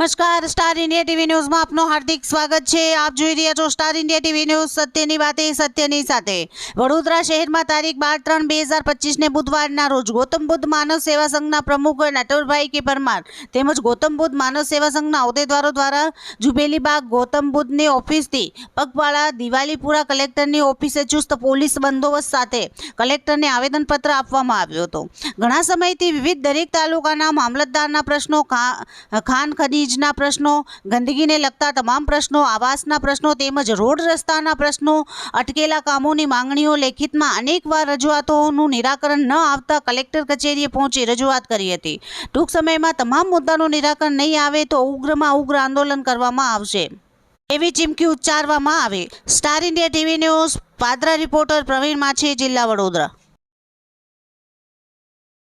નમસ્કાર, star India TV ન્યૂઝમાં આપનું હાર્દિક સ્વાગત છે. આપ જોઈ રહ્યા છો સ્ટાર ઇન્ડિયા ટીવી ન્યૂઝ, સત્યની વાતે, સત્યની સાથે. વડોદરા શહેરમાં તારીખ બાર ત્રણ બે હજાર પચીસને બુધવારના રોજ ગૌતમ બુદ્ધ માનવ સેવા સંઘના પ્રમુખ નટવરભાઈ કે પરમાર તેમજ ગૌતમ બુદ્ધ માનવ સેવા સંઘના હોદ્દેદારો દ્વારા જુબેલી બાગ ગૌતમ બુદ્ધની ઓફિસથી પગપાળા દિવાલીપુરા કલેક્ટરની ઓફિસે ચુસ્ત પોલીસ બંદોબસ્ત સાથે કલેક્ટરને આવેદનપત્ર આપવામાં આવ્યો હતો. ઘણા સમયથી વિવિધ દરેક તાલુકાના મામલતદારના પ્રશ્નો ખાન ખનીજના પ્રશ્નો ગંદકીને લગતા તમામ પ્રશ્નો, આવાસના પ્રશ્નો તેમજ રોડ રસ્તાના પ્રશ્નો, અટકેલા કામોની માંગણીઓ લેખિતમાં અનેકવાર રજૂઆતોનું નિરાકરણ ન આવતા કલેક્ટર કચેરીએ પહોંચી રજૂઆત કરી હતી. ટૂંક સમયમાં તમામ મુદ્દાનું નિરાકરણ નહીં આવે તો ઉગ્રમાં ઉગ્ર આંદોલન કરવામાં આવશે. એવી ચીમકી ઉચ્ચારવામાં આવે. Star India TV news, Padra reporter Pravin Machhi જિલ્લા વડોદરા.